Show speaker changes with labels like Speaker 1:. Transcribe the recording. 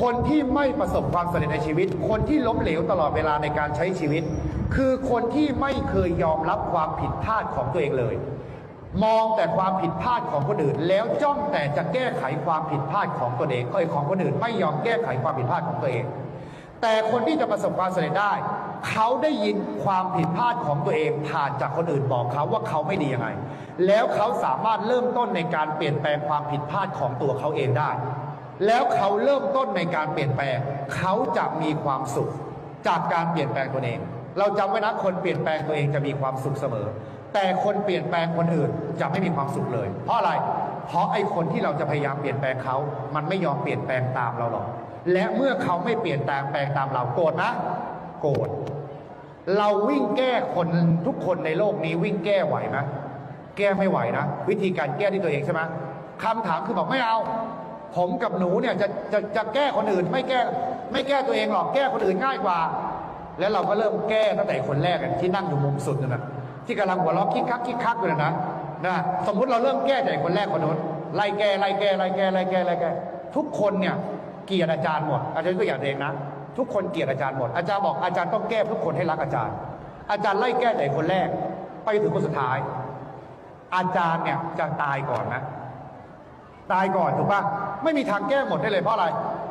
Speaker 1: คนที่ไม่ประสบความสำเร็จในชีวิต คนที่ล้มเหลวตลอดเวลาในการใช้ชีวิต คือคนที่ไม่เคยยอมรับความผิดพลาดของตัวเองเลย มองแต่ความผิดพลาดของคนอื่น แล้วจ้องแต่จะแก้ไขความผิดพลาดของตัวเองเอ้ยของคนอื่น ไม่ยอมแก้ไขความผิดพลาดของตัวเอง แต่คนที่จะประสบความสำเร็จได้ เขาได้ยินความผิดพลาดของตัวเองผ่านจากคนอื่นบอกเขาว่าเขาไม่ดียังไง แล้วเขาสามารถเริ่มต้นในการเปลี่ยนแปลงความผิดพลาดของตัวเขาเองได้ แล้วเขาเริ่มต้นในการเปลี่ยนแปลง เขาจะมีความสุขจากการเปลี่ยนแปลงตัวเอง เราจำไว้นะคนเปลี่ยนแปลงตัวเองจะมีความสุขเสมอ แต่คนเปลี่ยนแปลงคนอื่นจะไม่มีความสุขเลย เพราะอะไร เพราะไอ้คนที่เราจะพยายามเปลี่ยนแปลงเขา มันไม่ยอมเปลี่ยนแปลงตามเราหรอก และเมื่อเขาไม่เปลี่ยนแปลงแปลงตามเราโกรธนะ โกรธ เราวิ่งแก้คนทุกคนในโลกนี้วิ่งแก้ไหวไหมแก้ไม่ไหวนะ วิธีการแก้ที่ตัวเองใช่ไหมคำถามคือบอกไม่เอา ผมกับหนูเนี่ยจะจะจะแก้คนอื่นไม่แก้ไม่แก้ตัวเองหรอกแก้คนอื่นง่ายกว่า แล้วเราก็เริ่มแก้ตั้งแต่คนแรกอะที่นั่งอยู่มุมสุดนั่นนะที่กำลังหัวเราะคิกคักคิกคักอยู่นะนะนะสมมุติเราเริ่มแก้จากคนแรกคนนู้นไล่แก้ไล่แก้ไล่แก้ไล่แก้ไล่แก้ทุกคนเนี่ยเกลียดอาจารย์หมดอาจารย์กตัวอย่างเองนะทุกคนเกลียดอาจารย์หมดอาจารย์บอกอาจารย์ต้องแก้ทุกคนให้รักอาจารย์ อาจารย์ไล่แก้แต่คนแรก ไปถึงคนสุดท้าย อาจารย์เนี่ยจะตายก่อนนะ ตายก่อนถูกปะไม่มีทางแก้หมดได้เลยเพราะอะไร